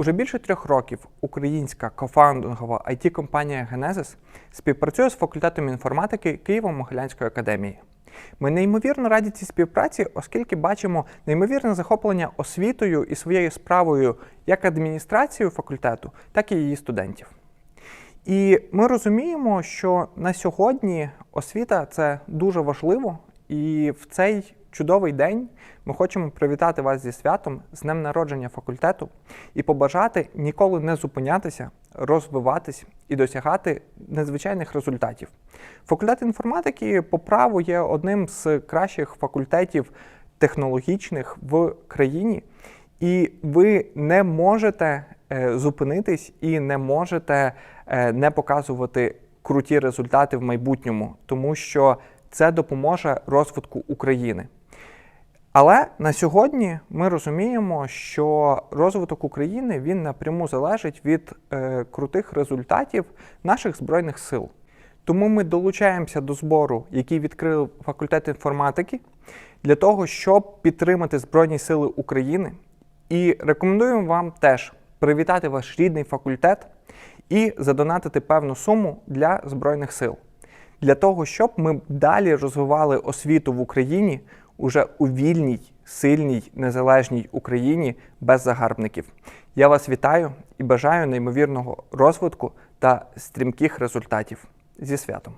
Уже більше трьох років українська кофаундингова it компанія Genesis співпрацює з факультетом інформатики Києво-Могилянської академії. Ми неймовірно раді цій співпраці, оскільки бачимо неймовірне захоплення освітою і своєю справою як адміністрацією факультету, так і її студентів. І ми розуміємо, що на сьогодні освіта це дуже важливо, і в цей чудовий день ми хочемо привітати вас зі святом, з днем народження факультету і побажати ніколи не зупинятися, розвиватись і досягати незвичайних результатів. Факультет інформатики по праву є одним з кращих факультетів технологічних в країні, і ви не можете е, зупинитись і не можете е, не показувати круті результати в майбутньому, тому що це допоможе розвитку України. Але на сьогодні ми розуміємо, що розвиток України він напряму залежить від е, крутих результатів наших збройних сил. Тому ми долучаємося до збору, який відкрив факультет інформатики, для того, щоб підтримати Збройні Сили України. І рекомендуємо вам теж привітати ваш рідний факультет і задонатити певну суму для Збройних сил, для того, щоб ми далі розвивали освіту в Україні уже у вільній, сильній, незалежній Україні без загарбників. Я вас вітаю і бажаю неймовірного розвитку та стрімких результатів зі святом.